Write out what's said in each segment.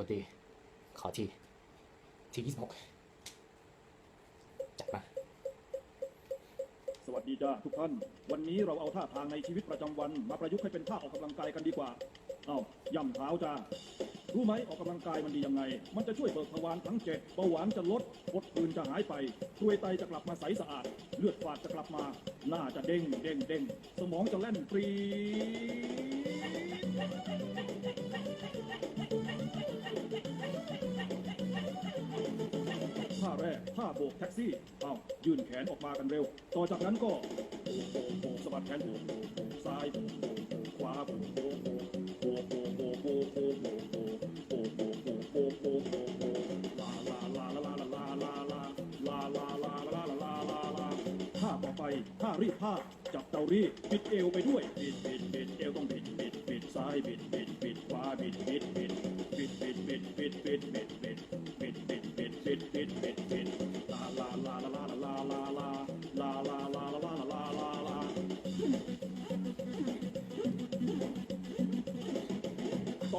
คุณตีขอที ทีที่สิบหกจัดมา สวัสดีจ้าทุกท่าน วันนี้เราเอาท่าทางในชีวิตประจำวันมาประยุกต์ให้เป็นท่าออกกำลังกายกันดีกว่า เอาย่ำเท้าจ้า รู้ไหมออกกำลังกายมันดียังไง มันจะช่วยเบิกทวารทั้งเจ็ดเบาหวานจะลดกดปืนจะหายไปตัวยไตจะกลับมาใสสะอาด เลือดฝาดจะกลับมา หน้าจะเด้งเด้งเด้งสมองจะแล่นปรีด ท่าแรกท่าโบกแท็กซี่เอายื่นแขนออกมากันเร็ว ต่อจากนั้นก็โบกโบกโบกสะบัดแขนโบกโบกโบกซ้ายโบกโบกโบกขวาโบกโบกโบกโบกโบกโบกโบกโบกโบกโบกโบกโบกโบกโบกโบกโบกลาลาลาลาลาลาลาลาลาลาลาลาลาลาลาลาท่าต่อไปท่ารีดผ้าจับเตารีดบิดเอวไปด้วยบิดบิดบิดเอวต้องบิดบิดบิดซ้ายบิดบิดบิดขวาบิดบิดบิดบิดบิดบิดบิดบิดบิดบิดบิด ต่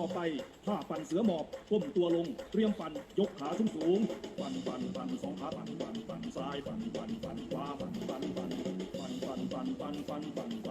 อไปท่าปั่นเสือหมอบก้มตัวลง เตรียมปั่นยกขาสูงสูง ปั่นปั่นปั่นสองขาปั่นปั่นปั่นซ้ายปั่นปั่นปั่นขวาปั่นปั่นปั่นปั่นปั่นปั่นปั่นปั่นปั่นปั่นปั่น